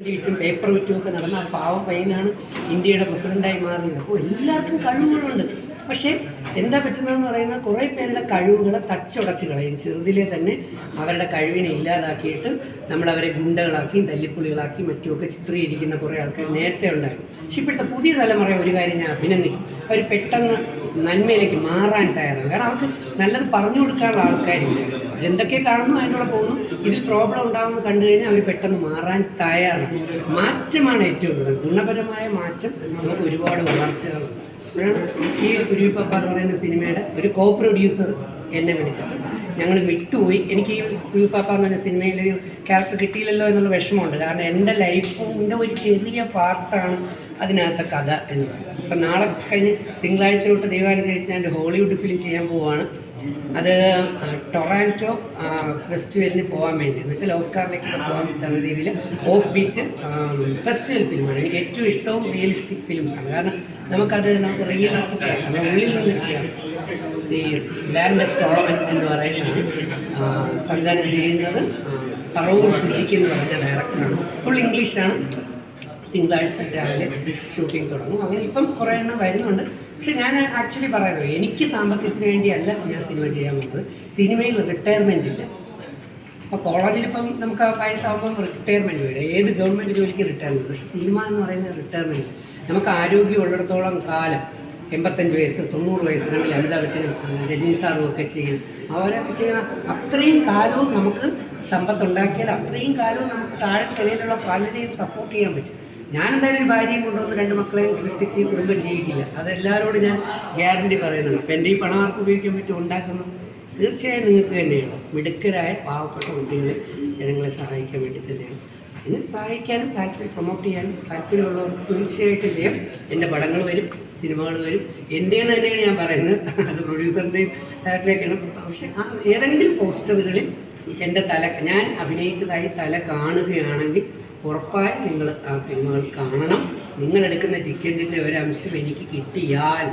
വിറ്റും പേപ്പർ വിറ്റും ഒക്കെ നടന്ന ആ പാവം പയ്യനാണ് ഇന്ത്യയുടെ പ്രസിഡന്റായി മാറിയത്. അപ്പോൾ എല്ലാവർക്കും കഴിവുകളുണ്ട്. പക്ഷേ എന്താ പറ്റുന്നതെന്ന് പറയുന്ന കുറേ പേരുടെ കഴിവുകളെ തച്ചുടച്ച് കളയും. ചെറുതിലെ തന്നെ അവരുടെ കഴിവിനെ ഇല്ലാതാക്കിയിട്ട് നമ്മളവരെ ഗുണ്ടകളാക്കി തല്ലിപ്പുളികളാക്കി മറ്റുമൊക്കെ ചിത്രീകരിക്കുന്ന കുറേ ആൾക്കാർ നേരത്തെ ഉണ്ടായിരുന്നു. പക്ഷെ ഇപ്പോഴത്തെ പുതിയ തലമുറ ഒരു കാര്യം ഞാൻ അഭിനന്ദിക്കും. അവർ പെട്ടെന്ന് നന്മയിലേക്ക് മാറാൻ തയ്യാറാണ്. കാരണം അവർക്ക് നല്ലത് പറഞ്ഞു കൊടുക്കാനുള്ള ആൾക്കാരില്ല. അവരെന്തൊക്കെ കാണുന്നു അതിനോട് പോകുന്നു. ഇതിൽ പ്രോബ്ലം ഉണ്ടാകുമെന്ന് കണ്ടു കഴിഞ്ഞാൽ അവർ പെട്ടെന്ന് മാറാൻ തയ്യാറാണ്. മാറ്റമാണ് ഏറ്റവും കൂടുതൽ. ഗുണപരമായ മാറ്റം നമുക്ക് ഒരുപാട് വളർച്ചകളുണ്ട്. ഈ എന്ന് പറയുന്ന സിനിമയുടെ ഒരു കോ പ്രൊഡ്യൂസർ എന്നെ വിളിച്ചിട്ട് ഞങ്ങൾ വിട്ടുപോയി. എനിക്ക് ഈ കുരുവിപ്പാപ്പ എന്ന സിനിമയിലൊരു ക്യാരക്ടർ കിട്ടിയില്ലല്ലോ എന്നുള്ള വിഷമമുണ്ട്. കാരണം എന്റെ ലൈഫിന്റെ ഒരു ചെറിയ പാർട്ടാണ് അതിനകത്തെ കഥ എന്ന് പറയുന്നത്. അപ്പം നാളെ കഴിഞ്ഞ് തിങ്കളാഴ്ച തൊട്ട് ദൈവാനുഗ്രഹിച്ച് ഞാൻ ഹോളിവുഡ് ഫിലിം ചെയ്യാൻ പോവുകയാണ് അത് ടൊറാന്റോ ഫെസ്റ്റിവലിന് പോകാൻ വേണ്ടി. എന്ന് വെച്ചാൽ ഓസ്കാറിലേക്ക് പോകാൻ പറ്റുന്ന രീതിയിൽ ഓഫ് ബീറ്റ് ഫെസ്റ്റിവൽ ഫിലിമാണ് എനിക്ക് ഏറ്റവും ഇഷ്ടവും റിയലിസ്റ്റിക് ഫിലിംസാണ് കാരണം നമുക്കത് നമുക്ക് റിയലിസ്റ്റിക് ആയിട്ട് നമ്മുടെ ഉള്ളിൽ നിന്ന് പറ്റും. ഈ ലാൻഡ് ഓഫ് സോളമൻ എന്ന് പറയുന്ന സംവിധാനം ചെയ്യുന്നത് ഫറൂർ സിദ്ദിഖ് എന്ന് പറഞ്ഞ ഡയറക്ടറാണ് ഫുൾ ഇംഗ്ലീഷാണ് തിങ്കളാഴ്ച രാവിലെ ഷൂട്ടിംഗ് തുടങ്ങും. അങ്ങനെ ഇപ്പം കുറേ എണ്ണം വരുന്നുണ്ട്. പക്ഷെ ഞാൻ ആക്ച്വലി പറയുന്നത് എനിക്ക് സാമ്പത്തികത്തിന് വേണ്ടിയല്ല ഞാൻ സിനിമ ചെയ്യാൻ വന്നത്. സിനിമയിൽ റിട്ടയർമെന്റ് ഇല്ല. അപ്പോൾ കോളേജിൽ ഇപ്പം നമുക്ക് ആ വയസ്സാകുമ്പം റിട്ടയർമെന്റ് വരും. ഏത് ഗവൺമെന്റ് ജോലിക്ക് റിട്ടയർമെന്റ് പക്ഷേ സിനിമ എന്ന് പറയുന്നത് റിട്ടയർമെന്റ് നമുക്ക് ആരോഗ്യമുള്ളിടത്തോളം കാലം എൺപത്തഞ്ച് വയസ്സ് തൊണ്ണൂറ് വയസ്സ് കണ്ടിൽ അമിതാഭ് ബച്ചനും രജനി സാറും ഒക്കെ ചെയ്യുന്നത് അവരൊക്കെ ചെയ്യുന്ന അത്രയും കാലവും നമുക്ക് സമ്പത്ത് ഉണ്ടാക്കിയാൽ അത്രയും കാലവും നമുക്ക് താഴെ നിലയിലുള്ള പലരെയും സപ്പോർട്ട് ചെയ്യാൻ പറ്റും. ഞാൻ എന്തായാലും ഒരു ഭാര്യയും കൊണ്ടുവന്ന് രണ്ട് മക്കളെയും സൃഷ്ടിച്ച് കുടുംബം ജീവിക്കില്ല. അതെല്ലാവരോടും ഞാൻ ഗ്യാരണ്ടി പറയുന്നുണ്ട്. അപ്പം എന്റെ ഈ പണം ആർക്ക് ഉപയോഗിക്കാൻ പറ്റും ഉണ്ടാക്കുന്നത് തീർച്ചയായും നിങ്ങൾക്ക് തന്നെയാണ്. മിടുക്കരായ പാവപ്പെട്ട കുട്ടികളെ ജനങ്ങളെ സഹായിക്കാൻ വേണ്ടി തന്നെയാണ്. അതിന് സഹായിക്കാനും താല്പര്യം പ്രൊമോട്ട് ചെയ്യാനും താല്പര്യമുള്ളവർക്ക് തീർച്ചയായിട്ടും ചെയ്യാം. എന്റെ പടങ്ങൾ വരും. സിനിമകൾ വരും. എന്റേന്ന് തന്നെയാണ് ഞാൻ പറയുന്നത്. അത് പ്രൊഡ്യൂസറിന്റെയും ഡയറക്ടറെയൊക്കെയാണ് പക്ഷേ ആ ഏതെങ്കിലും പോസ്റ്ററുകളിൽ എന്റെ തല ഞാൻ അഭിനയിച്ചതായി തല കാണുകയാണെങ്കിൽ ഉറപ്പായി നിങ്ങൾ ആ സിനിമകൾ കാണണം. നിങ്ങൾ എടുക്കുന്ന ടിക്കറ്റിന്റെ ഒരംശം എനിക്ക് കിട്ടിയാൽ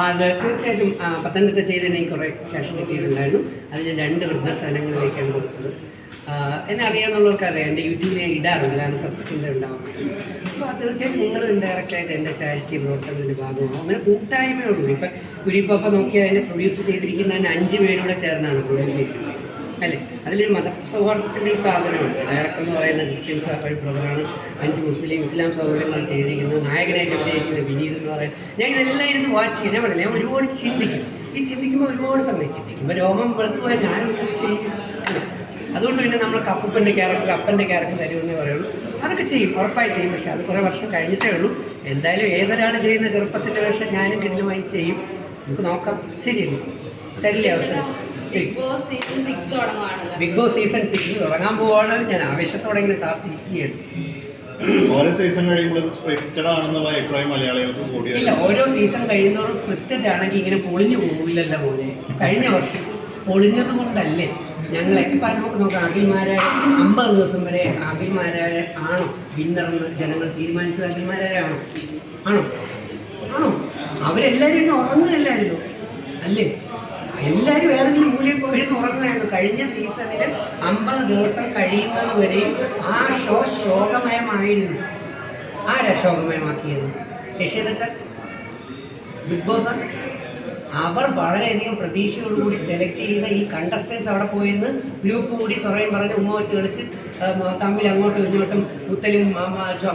അത് തീർച്ചയായിട്ടും പത്തനംതിട്ട ചെയ്തതിന് കുറേ ക്യാഷ് കിട്ടിയിട്ടുണ്ടായിരുന്നു. അത് ഞാൻ രണ്ട് വൃദ്ധസദനങ്ങളിലേക്കാണ് കൊടുത്തത്. എന്നെ അറിയാന്നുള്ളവർക്ക് അറിയാം എന്റെ യൂട്യൂബിൽ ഞാൻ ഇടാറുണ്ട് കാരണം സത്യസന്ധ ഉണ്ടാവും. അപ്പോൾ അത് തീർച്ചയായിട്ടും നിങ്ങൾ ഇൻഡയറക്റ്റായിട്ട് എന്റെ ചാരിറ്റി പ്രവർത്തനത്തിന്റെ ഭാഗമാകും അങ്ങനെ കൂട്ടായ്മയോടുകൂടി ഇപ്പം കുരിപ്പപ്പ നോക്കിയാൽ അതിനെ പ്രൊഡ്യൂസ് ചെയ്തിരിക്കുന്ന തന്നെ അഞ്ച് പേരൂടെ ചേർന്നാണ് പ്രൊഡ്യൂസ് ചെയ്തിരിക്കുന്നത്. അല്ലേ? അതിലൊരു മതസൗഹാർദ്ദത്തിന്റെ ഒരു സാധനമാണ്. ഡയറക്ടർ എന്ന് പറയുന്ന ക്രിസ്ത്യൻ സഹോദരി ബ്രദറാണ് അഞ്ച് മുസ്ലിം ഇസ്ലാം സഹോദരങ്ങൾ ചെയ്തിരിക്കുന്നത്. നായകനായിട്ട് അഭിനയിച്ചത് വിനീത് എന്ന് പറയുന്നത് ഞാൻ ഇതെല്ലാം ഇരുന്ന് വാച്ച് ചെയ്യും. ഞാൻ പറഞ്ഞില്ല ഞാൻ ഒരുപാട് ചിന്തിക്കും. ഈ ചിന്തിക്കുമ്പോൾ ഒരുപാട് സമയം ചിന്തിക്കുമ്പോൾ രോമം വെളുത്തുവാൻ ഞാനും ചെയ്യും? അതുകൊണ്ട് പിന്നെ നമ്മൾ അപ്പൂപ്പന്റെ ക്യാരക്ടർ അപ്പന്റെ ക്യാരക്ടർ തരുമെന്നേ പറയുള്ളൂ. അതൊക്കെ ചെയ്യും ഉറപ്പായി ചെയ്യും. പക്ഷേ അത് കുറേ വർഷം കഴിഞ്ഞിട്ടേ ഉള്ളൂ. എന്തായാലും ഏതൊരാൾ ചെയ്യുന്ന ചെറുപ്പത്തിന്റെ വേഷം ഞാനും കിടിലുമായി ചെയ്യും. നമുക്ക് നോക്കാം. ശരിയല്ലേ തരില്ലേ അവസരം? ബിഗ് ബോസ് സീസൺ സിക്സ് തുടങ്ങുവാണല്ലോ. ബിഗ് ബോസ് സീസൺ സിക്സ് തുടങ്ങാൻ പോവാണ്. ഞാൻ ആവേശത്തോടെ ഇങ്ങനെ കാത്തിരിക്കുകയാണ്. ഓരോ സീസൺ കഴിയുമ്പോഴും സ്ക്രിപ്റ്റഡ് ആണെന്നുള്ള അഭിപ്രായം മലയാളികൾക്ക് ഇല്ല ഓരോ സീസൺ കഴിയുന്നതോറും സ്ക്രിപ്റ്റഡ് ആണെങ്കിൽ ഇങ്ങനെ പൊളിഞ്ഞു പോവില്ലല്ലോ മോനെ. കഴിഞ്ഞ വർഷം പൊളിഞ്ഞത് കൊണ്ടല്ലേ ഞങ്ങളൊക്കെ പറഞ്ഞു നോക്കാം അഖിൽമാരെ അമ്പത് ദിവസം വരെ അഖിൽമാരെ ആണോ വിന്നറെന്ന് ജനങ്ങൾ തീരുമാനിച്ചത് അഖിൽമാരെ ആണോ? ആണോ? ആണോ? അവരെല്ലാവരും ഉറങ്ങുകയല്ലായിരുന്നു. അല്ലേ? എല്ലാവരും ഏതെങ്കിലും മൂലയിൽ പോയിരുന്നു ഉറങ്ങുകയായിരുന്നു. കഴിഞ്ഞ സീസണിൽ അമ്പത് ദിവസം കഴിയുന്നത് വരെയും ആ ഷോ ശോകമയമായിരുന്നു. ആരാ ശോകമയമാക്കിയത്? രക്ഷ ബിഗ് ബോസ്? അവർ വളരെയധികം പ്രതീക്ഷയോടുകൂടി സെലക്ട് ചെയ്ത ഈ കണ്ടസ്റ്റൻസ് അവിടെ പോയിരുന്ന് ഗ്രൂപ്പ് കൂടി സ്വറയും പറഞ്ഞ് ഉമ്മ വെച്ച് കളിച്ച് തമ്മിൽ അങ്ങോട്ടും ഇങ്ങോട്ടും കുത്തലും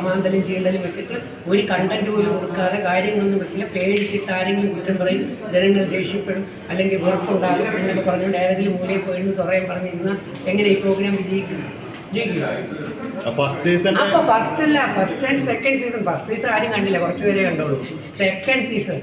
മാന്തലും ചീണ്ടലും വെച്ചിട്ട് ഒരു കണ്ടന്റ് പോലും കൊടുക്കാതെ കാര്യങ്ങളൊന്നും വെക്കില്ല. പേടിച്ചിട്ട് ആരെങ്കിലും കുറ്റം പറയും ജനങ്ങൾ ദേഷ്യപ്പെടും അല്ലെങ്കിൽ വെറുപ്പുണ്ടാകും എന്നൊക്കെ പറഞ്ഞുകൊണ്ട് ഏതെങ്കിലും മൂലയിൽ പോയിരുന്നു സ്വറയും പറഞ്ഞിരുന്ന എങ്ങനെ ഈ പ്രോഗ്രാം വിജയിക്കുന്നു അപ്പൊ ഫസ്റ്റ് അല്ല first and second season first season ആരും കണ്ടില്ല കുറച്ചുപേരെ കണ്ടോളൂ second season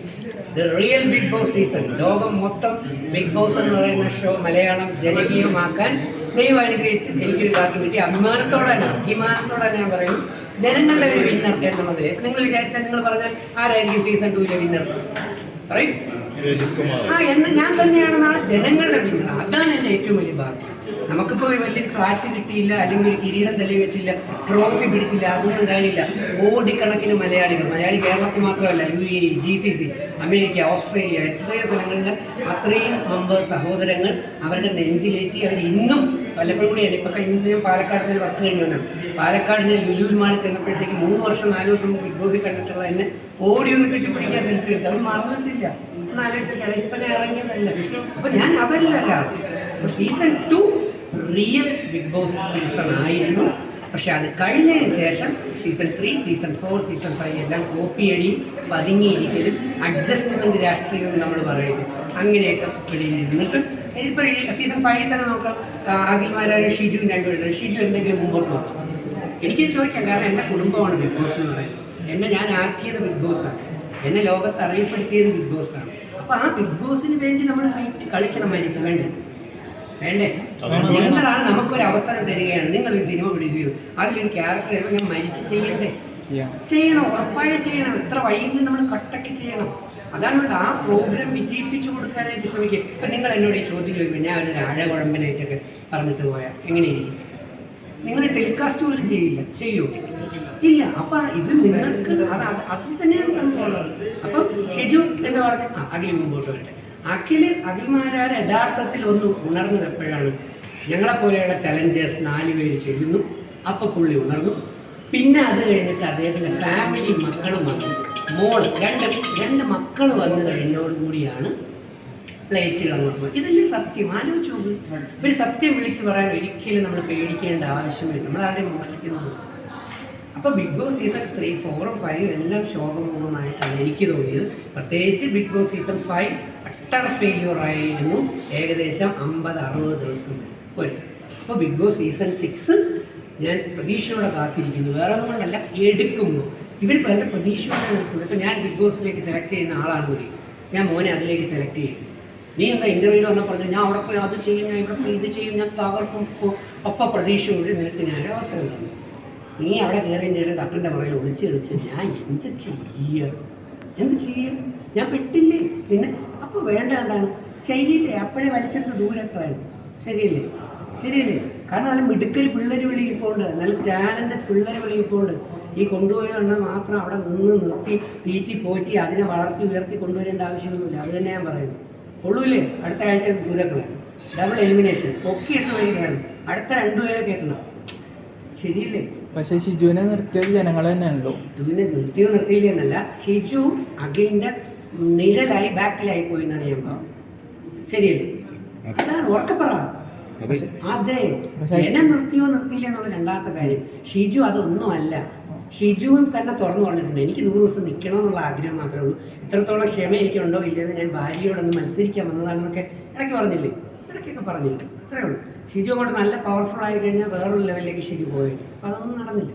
the real Big Boss season ലോകം മൊത്തം ബിഗ് ബോസ് എന്ന് പറയുന്ന ഷോ മലയാളം ജനകീയമാക്കാൻ ദൈവം അനുഗ്രഹിച്ച് എനിക്കൊരു ഭാഗ്യം കിട്ടി. അഭിമാനത്തോടെ തന്നെ അഭിമാനത്തോടെ തന്നെ ഞാൻ പറയും ജനങ്ങളുടെ ഒരു വിന്നർ എന്നുള്ളത് നിങ്ങൾ വിചാരിച്ചാൽ നിങ്ങൾ പറഞ്ഞാൽ ആരായിരിക്കും സീസൺ ടൂവിലെ വിന്നർ പറയും ആ എന്ന് ഞാൻ തന്നെയാണെന്നാണ് ജനങ്ങളുടെ വിന്നർ അതാണ് എന്റെ ഏറ്റവും വലിയ ഭാഗ്യം. നമുക്കിപ്പോൾ വലിയ ഫ്ലാറ്റ് കിട്ടിയില്ല അല്ലെങ്കിൽ ഒരു കിരീടം തലയിൽ വെച്ചില്ല ട്രോഫി പിടിച്ചില്ല അതൊന്നും കാര്യമില്ല. കോടിക്കണക്കിന് മലയാളികൾ മലയാളി കേരളത്തിൽ മാത്രമല്ല U A G C C America Australia എത്രയോ സ്ഥലങ്ങളിൽ അത്രയും മെമ്പേഴ്സ് സഹോദരങ്ങൾ അവരുടെ നെഞ്ചിലേറ്റി അവർ ഇന്നും വല്ലപ്പോഴും കൂടിയാണ്. ഇപ്പൊ ഇന്ന് ഞാൻ പാലക്കാട് നിന്ന് വർക്ക് കഴിഞ്ഞു വന്നാണ്. പാലക്കാട് ഞാൻ ലുലൂൽ മാളിൽ ചെന്നപ്പോഴത്തേക്ക് മൂന്ന് വർഷം നാല് വർഷം ബിഗ് ബോസിൽ കണ്ടിട്ടുള്ള എന്നെ ഓടി ഒന്ന് കെട്ടിപ്പിടിക്കാൻ സെൽഫി എടുത്തു. അവർ മറന്നിട്ടില്ല നാലോട്ട് ഇറങ്ങിയതല്ല. അപ്പൊ ഞാൻ അവരിലല്ല season two real Big Boss season ആയിരുന്നു. പക്ഷെ അത് കഴിഞ്ഞതിന് ശേഷം season three season four season five എല്ലാം കോപ്പിയടിയും പതുങ്ങിയിരിക്കലും അഡ്ജസ്റ്റ്മെന്റ് രാഷ്ട്രീയം നമ്മൾ പറയുന്നു. അങ്ങനെയൊക്കെ പിടിയിലിരുന്നിട്ട് ഇപ്പോൾ ഈ സീസൺ ഫൈവിൽ തന്നെ നോക്കാം. അഖിൽമാരായ ഷിജു രണ്ടുപേരും. ഷിജു എന്തെങ്കിലും മുമ്പോട്ട് നോക്കാം എനിക്ക് ചോദിക്കാം. കാരണം എന്റെ കുടുംബമാണ് ബിഗ് ബോസ് എന്ന് പറയുന്നത്. എന്നെ ഞാൻ ആക്കിയത് ബിഗ് ബോസാണ് എന്നെ ലോകത്ത് അറിയപ്പെടുത്തിയത് ബിഗ് ബോസാണ് അപ്പോൾ ആ ബിഗ് ബോസിന് വേണ്ടി നമ്മൾ ഫൈറ്റ് കളിക്കണം മരിച്ചു വേണ്ടേ. വേണ്ടേ? നിങ്ങളാണ് നമുക്കൊരു അവസരം തരികയാണ്. നിങ്ങൾ ഒരു സിനിമ പ്രൊഡ്യൂസ് ചെയ്തു അതിലൊരു ക്യാരക്ടർ ഞാൻ മരിച്ച് ചെയ്യണ്ടേ? ചെയ്യണം ഉറപ്പായും ചെയ്യണം. എത്ര വൈകിയും നമ്മൾ കട്ടക്ക് ചെയ്യണം. അതാണ് ആ പ്രോഗ്രാം വിജയിപ്പിച്ചു കൊടുക്കാനായിട്ട് ശ്രമിക്കുക. ഇപ്പം നിങ്ങൾ എന്നോട് ഈ ചോദ്യം ചോദിക്കുമ്പോൾ ഞാൻ ഒരു ആഴകുഴമ്പനായിട്ടൊക്കെ പറഞ്ഞിട്ട് പോയാൽ എങ്ങനെയിരിക്കും നിങ്ങൾ ടെലികാസ്റ്റ് പോലും ചെയ്യില്ല. ചെയ്യൂ? ഇല്ല. അപ്പൊ ഇത് നിങ്ങൾക്ക് അത് തന്നെയാണ് സംഭവം അപ്പം ഷെജു എന്ന് പറഞ്ഞ അഖിൽ മുമ്പോട്ട് വരട്ടെ. അഖിൽ അഖിൽമാരാർ യഥാർത്ഥത്തിൽ ഒന്ന് ഉണർന്നത് എപ്പോഴാണ്? ഞങ്ങളെപ്പോലെയുള്ള ചലഞ്ചേഴ്സ് നാല് പേര് ചെയ്യുന്നു അപ്പൊ പുള്ളി ഉണർന്നു. പിന്നെ അത് കഴിഞ്ഞിട്ട് അദ്ദേഹത്തിന്റെ ഫാമിലി മക്കളും വന്നു. മോൾ രണ്ട് രണ്ട് മക്കൾ വന്നു കഴിഞ്ഞോടുകൂടിയാണ് പ്ലേറ്റുകൾ അങ്ങോട്ട് പോയി ഇതല്ലേ സത്യം. ആലോചിച്ചു ഒരു സത്യം വിളിച്ച് പറയാൻ ഒരിക്കലും നമ്മൾ പേടിക്കേണ്ട ആവശ്യമില്ല നമ്മൾ ആരുടെയും മോഷ്ടിക്കുന്നത് അപ്പോൾ ബിഗ് ബോസ് സീസൺ ത്രീ ഫോറും ഫൈവും എല്ലാം ശോഭമുഖമായിട്ടാണ് എനിക്ക് തോന്നിയത്. പ്രത്യേകിച്ച് Big Boss season five utter failure ആയിരുന്നു. ഏകദേശം അമ്പത് അറുപത് ദിവസം വരെ. അപ്പോൾ ബിഗ് ബോസ് സീസൺ സിക്സ് ഞാൻ പ്രതീക്ഷയോടെ കാത്തിരിക്കുന്നു. വേറെ ഒന്നും കൊണ്ടല്ല എടുക്കുമ്പോൾ ഇവർ വളരെ പ്രതീക്ഷയോടെ എടുക്കുന്നത് ഇപ്പോൾ ഞാൻ ബിഗ് ബോസിലേക്ക് സെലക്ട് ചെയ്യുന്ന ആളാണ് പോയി ഞാൻ മോനെ അതിലേക്ക് സെലക്ട് ചെയ്യും നീ എന്താ ഇന്റർവ്യൂവിൽ വന്നാൽ പറഞ്ഞു ഞാൻ അവിടെ പോയി അത് ചെയ്യും ഞാൻ ഇവിടെ പോയി ഇത് ചെയ്യും ഞാൻ തകർക്കും ഒപ്പം പ്രതീക്ഷയോട് നിനക്ക് ഞാൻ അവസരം തന്നു. നീ അവിടെ കയറുകയും ശേഷം കട്ടന്റെ പുറകിൽ ഒളിച്ച് കളിച്ച് ഞാൻ എന്ത് ചെയ്യുക എന്ത് ചെയ്യുക ഞാൻ പെട്ടില്ലേ? പിന്നെ അപ്പോൾ വേണ്ട എന്താണ്? ചെയ്യില്ലേ? അപ്പോഴേ വലിച്ചെടുത്ത് ദൂരക്കളാണ് ശരിയല്ലേ? ശരിയല്ലേ? കാരണം നല്ല മിടുക്കരി പിള്ളേർ വിളിയിപ്പോണ്ട് നല്ല ടാലന്റ് പിള്ളേർ വിളിയിപ്പോണ്ട് ഈ കൊണ്ടുപോയ എണ്ണം മാത്രം അവിടെ നിന്ന് നിർത്തി തീറ്റി പോറ്റി അതിനെ വളർത്തി ഉയർത്തി കൊണ്ടുവരേണ്ട ആവശ്യമൊന്നുമില്ല. അത് തന്നെ ഞാൻ പറയുന്നു കൊള്ളൂലേ അടുത്ത ആഴ്ച ദൂരക്കളാണ് ഡബിൾ എലിമിനേഷൻ പൊക്കി എടുത്ത് വെളിയിലാണ് അടുത്ത രണ്ടുപേരെ കേൾക്കണം ശരിയല്ലേ? പക്ഷെ ഷിജുവിനെ നിർത്തിയത് ജനങ്ങൾ തന്നെയാണല്ലോ. ഷിജുവിനെ നിർത്തിയോ നിർത്തിയില്ല എന്നല്ല. ഷിജു അഖിലിന്റെ നിഴലായി ബാക്കിലായി പോയി എന്നാണ് ഞാൻ പറഞ്ഞത്. ശരിയല്ലേ? അതാണ് ഉറക്കപ്പറ. അതെ. ജനം നിർത്തിയോ നിർത്തിയില്ല എന്നുള്ള രണ്ടാമത്തെ കാര്യം. ഷിജു അതൊന്നും അല്ല. ഷിജുവും തന്നെ തുറന്നു പറഞ്ഞിട്ടുണ്ട്. എനിക്ക് നൂറ് ദിവസം നിൽക്കണമെന്നുള്ള ആഗ്രഹം മാത്രമേ ഉള്ളൂ. ഇത്രത്തോളം ക്ഷമ എനിക്കുണ്ടോ ഇല്ലെന്ന് ഞാൻ ഭാര്യയോടൊന്ന് മത്സരിക്കാൻ വന്നതാണെന്നൊക്കെ ഇടയ്ക്ക് പറഞ്ഞില്ലേ? ഇടയ്ക്കൊക്കെ പറഞ്ഞിരുന്നു. അത്രേ ഉള്ളൂ. ഷിജു അങ്ങോട്ട് നല്ല പവർഫുൾ ആയി കഴിഞ്ഞാൽ വേറൊരു ലെവലിലേക്ക് ഷിജു പോയിട്ട് അപ്പം അതൊന്നും നടന്നില്ല.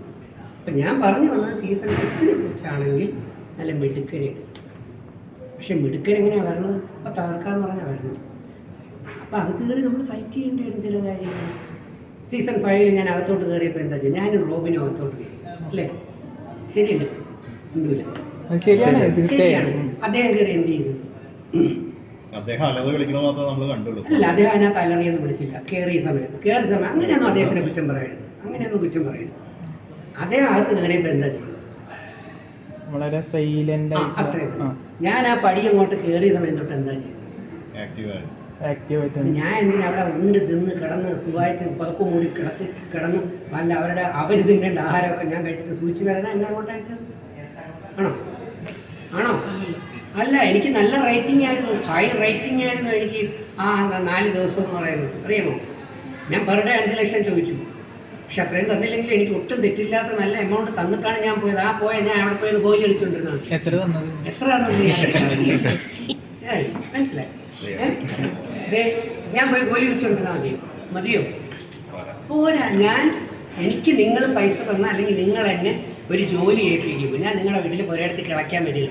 അപ്പം ഞാൻ പറഞ്ഞു വന്നത് സീസൺ സിക്സിനെ കുറിച്ചാണെങ്കിൽ നല്ല മിടുക്കരയാണ് പക്ഷെ മിടുക്കരെങ്ങനെയാണ് വരണത്? ഇപ്പം തകർക്കാന്ന് പറഞ്ഞാൽ വരണത്. അപ്പം അത് കയറി നമ്മൾ ഫൈറ്റ് ചെയ്യേണ്ടി വരും ചില കാര്യങ്ങൾ. സീസൺ ഫൈവിൽ ഞാൻ അകത്തോട്ട് കയറിയപ്പോൾ എന്താ ചെയ്യുക ഞാനും റോബിനും അകത്തോട്ട് കയറി. അല്ലേ? ശരിയല്ലേ? ഒന്നുമില്ല. ശരിയാണ് അദ്ദേഹം കയറി എന്ത് ചെയ്തു? അദ്ദേഹം മാത്രമേ നമ്മൾ കണ്ടുള്ളൂ അല്ല അദ്ദേഹം അതിനകത്ത് എന്ന് വിളിച്ചില്ല. കയറിയ സമയത്ത്. കയറിയ സമയം അങ്ങനെയൊന്നും അദ്ദേഹത്തിനെ കുറ്റം പറയരുത്. അങ്ങനെയൊന്നും കുറ്റം പറയരുത്. അദ്ദേഹം അകത്ത് കയറിയപ്പോൾ എന്താ ചെയ്യുന്നത് വളരെ സൈലന്റ് അത്രയും ഞാൻ ആ പടി അങ്ങോട്ട് കയറിയ സമയം തൊട്ട് എന്താ ചെയ്തത്? ആക്റ്റീവ് ഞാൻ എന്തിനാ അവിടെ ഉണ്ട് തിന്ന് കിടന്ന് സുഖമായിട്ട് പുതപ്പ് മൂടി കിടച്ച് കിടന്ന് വല്ല അവരുടെ അവർ തിന്നേണ്ട ആഹാരമൊക്കെ ഞാൻ കഴിച്ചിട്ട് സൂചിച്ച് വരാനാ എന്നെ അങ്ങോട്ട് അയച്ചത്? ആണോ? ആണോ? അല്ല എനിക്ക് നല്ല റേറ്റിംഗ് ആയിരുന്നു. ഹൈ റേറ്റിംഗ് ആയിരുന്നു എനിക്ക് ആ എന്താ നാല് ദിവസം എന്ന് പറയുന്നത്. അറിയാമോ? ഞാൻ പെർ ഡേ അഞ്ച് ലക്ഷം ചോദിച്ചു. പക്ഷെ അത്രയും തന്നില്ലെങ്കിലും എനിക്ക് ഒട്ടും തെറ്റില്ലാത്ത നല്ല എമൗണ്ട് തന്നിട്ടാണ് ഞാൻ പോയത്. ആ പോയ ഞാൻ അവിടെ പോയത് ഗോലി അടിച്ചുകൊണ്ടിരുന്നത് എത്ര തന്നത്? എത്ര മനസ്സിലായി. ഞാൻ പോയി ഗോലി വിളിച്ചുകൊണ്ടിരുന്നാൽ മതിയോ? മതിയോ? പോരാ ഞാൻ എനിക്ക് നിങ്ങൾ പൈസ തന്ന അല്ലെങ്കിൽ നിങ്ങൾ എന്നെ ഒരു ജോലി ഏൽപ്പിക്കുമ്പോൾ ഞാൻ നിങ്ങളുടെ വീട്ടിൽ ഒരിടത്ത് കിളയ്ക്കാൻ വരിക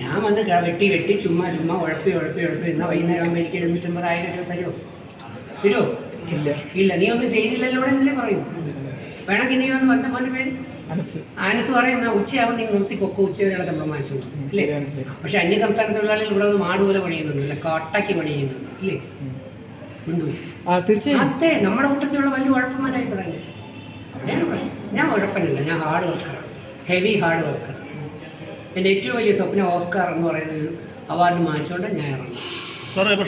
ഞാൻ വന്ന് വെട്ടി വെട്ടി ചുമ്മാ ചുമ്മാ ഉഴപ്പി ഉഴപ്പി ഉഴപ്പി. എന്നാൽ വൈകുന്നേരം ആകുമ്പോൾ എനിക്ക് എഴുന്നൂറ്റമ്പതായിരം രൂപ തരുമോ തരുമോ ഇല്ല. ഇല്ല. നീ ഒന്നും ചെയ്തില്ലല്ലോ എന്നല്ലേ പറയും? വേണമെങ്കിൽ നീ ഒന്ന് വന്ന പോലെ പേര് ആനസ് പറയുന്ന ഉച്ചയാവും നിങ്ങൾ നിർത്തി കൊക്കോ ഉച്ചവരെയുള്ള ശമ്പളം വാങ്ങിച്ചു അല്ലേ. പക്ഷെ അന്യ സംസ്ഥാന തൊഴിലാളികൾ ഇവിടെ ഒന്ന് മാട് പോലെ പണിയുന്നുണ്ട്. അല്ല കാട്ടാക്കി പണി ചെയ്യുന്നുണ്ട് അല്ലേ അതെ നമ്മുടെ കൂട്ടത്തിലുള്ള വലിയ ഉഴപ്പന്മാരായി തുടങ്ങി. അവിടെയാണ് പ്രശ്നം. ഞാൻ ഉഴപ്പനല്ല. ഞാൻ ഹാർഡ് വർക്കറാണ് ഹെവി ഹാർഡ് വർക്കറാണ് എന്റെ ഏറ്റവും വലിയ സ്വപ്നം ഓസ്കാർ എന്ന് പറയുന്ന ഒരു അവാർഡ് വാങ്ങിച്ചുകൊണ്ട് ഞാൻ ഇറങ്ങും.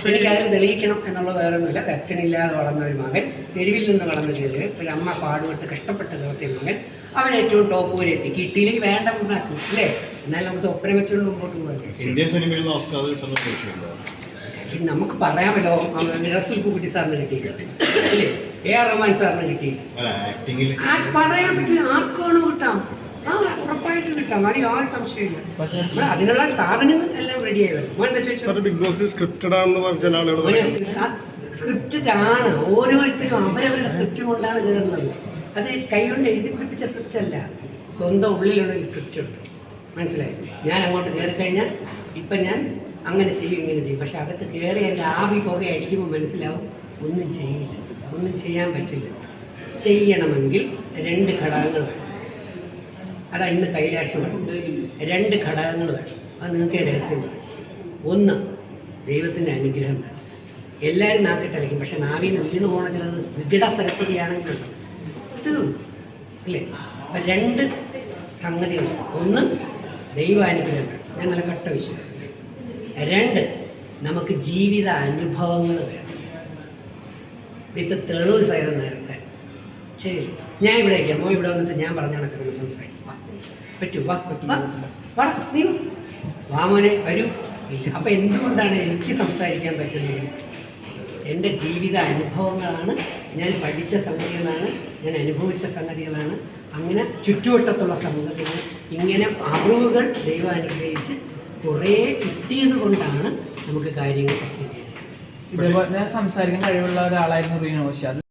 എനിക്ക് അതിൽ തെളിയിക്കണം എന്നുള്ള വേറെ ഒന്നുമില്ല അച്ഛനില്ലാതെ വളർന്ന ഒരു മകൻ തെരുവിൽ നിന്ന് വളർന്ന കയറി ഒരു അമ്മ പാടുപെട്ട് കഷ്ടപ്പെട്ട് വളർത്തിയ മകൻ അവൻ ഏറ്റവും ടോപ്പ് വരെ എത്തി. കിട്ടിയില്ലെങ്കിൽ വേണ്ട ഉണ്ടാക്കും അല്ലേ? എന്നാൽ നമുക്ക് സ്വപ്നം വെച്ചുകൊണ്ട് മുമ്പോട്ട് പോകാൻ ഈ നമുക്ക് പറയാമല്ലോ നിരസുൽ കുട്ടി സാറിന് കിട്ടിയില്ല. അല്ലേ? എ ആർ റഹ്മാൻ സാറിന് കിട്ടിയില്ല. പറയാൻ പറ്റില്ല. ആർക്കാണ് കിട്ടാം? ആ ഉറപ്പായിട്ട് കിട്ടാം. അതിന് യാതൊരു സംശയമില്ല പക്ഷെ നമ്മൾ അതിനുള്ള സാധനങ്ങൾ എല്ലാം റെഡിയായി വരും. മോൻ എന്താ ചോദിച്ചത്? ബിഗ് ബോസ് സ്ക്രിപ്റ്റഡ് ആണെന്ന് പറഞ്ഞ ആളുകൾ സ്ക്രിപ്റ്റ് ആണ്. ഓരോരുത്തരും അവരവരുടെ സ്ക്രിപ്റ്റ് കൊണ്ടാണ് കയറുന്നത് അത് കൈകൊണ്ട് എഴുതി പിടിപ്പിച്ച സ്ക്രിപ്റ്റ് അല്ല. സ്വന്തം ഉള്ളിലുള്ള ഒരു സ്ക്രിപ്റ്റ് ഉണ്ട്. മനസ്സിലായി? ഞാൻ അങ്ങോട്ട് കയറി കഴിഞ്ഞാൽ ഇപ്പം ഞാൻ അങ്ങനെ ചെയ്യും ഇങ്ങനെ ചെയ്യും. പക്ഷെ അകത്ത് കയറി എന്റെ ആവി പുക അടിക്കുമ്പോൾ മനസ്സിലാവും ഒന്നും ചെയ്യില്ല. ഒന്നും ചെയ്യാൻ പറ്റില്ല. ചെയ്യണമെങ്കിൽ രണ്ട് ഘടകങ്ങൾ വേണം. അതാ ഇന്ന് കൈലാഷം വേണം. രണ്ട് ഘടകങ്ങൾ വേണം. അത് നിങ്ങൾക്ക് രഹസ്യം പറയും. ഒന്ന് ദൈവത്തിന്റെ അനുഗ്രഹം വേണം. എല്ലാവരും നാക്കിട്ടലിക്കും പക്ഷെ നാവിൽ നിന്ന് വീണ് പോകണ ചിലത് വികട സരസ്വതിയാണെങ്കിലുണ്ട് തീർന്നു അല്ലേ? അപ്പം രണ്ട് സംഗതികൾ ഒന്ന് ദൈവാനുഗ്രഹം വേണം. ഞാൻ നല്ല കട്ട വിശ്വാസം രണ്ട് നമുക്ക് ജീവിത അനുഭവങ്ങൾ വേണം. വിത്ത് തെളിവ് സഹിതം നേരത്തെ. ശരി ഞാൻ ഇവിടെ മോ ഇവിടെ വന്നിട്ട് ഞാൻ പറഞ്ഞ കണക്ക് സംസാരിക്കുക പറ്റൂ വാ വാടാ നീ വാ. വാ മോനെ വരൂ. ഇല്ല അപ്പം എന്തുകൊണ്ടാണ് എനിക്ക് സംസാരിക്കാൻ പറ്റുന്നത്? എന്റെ ജീവിത അനുഭവങ്ങളാണ് ഞാൻ പഠിച്ച സംഗതികളാണ് ഞാൻ അനുഭവിച്ച സംഗതികളാണ് അങ്ങനെ ചുറ്റുവട്ടത്തുള്ള സംഗതികൾ ഇങ്ങനെ അറിവുകൾ ദൈവം അനുഗ്രഹിച്ച് കുറേ കിട്ടിയത് കൊണ്ടാണ് നമുക്ക് കാര്യങ്ങൾ പ്രസന്റ് ചെയ്യുന്നത് സംസാരിക്കാൻ കഴിവുള്ള ഒരാളായിരുന്നു റീനോഷ്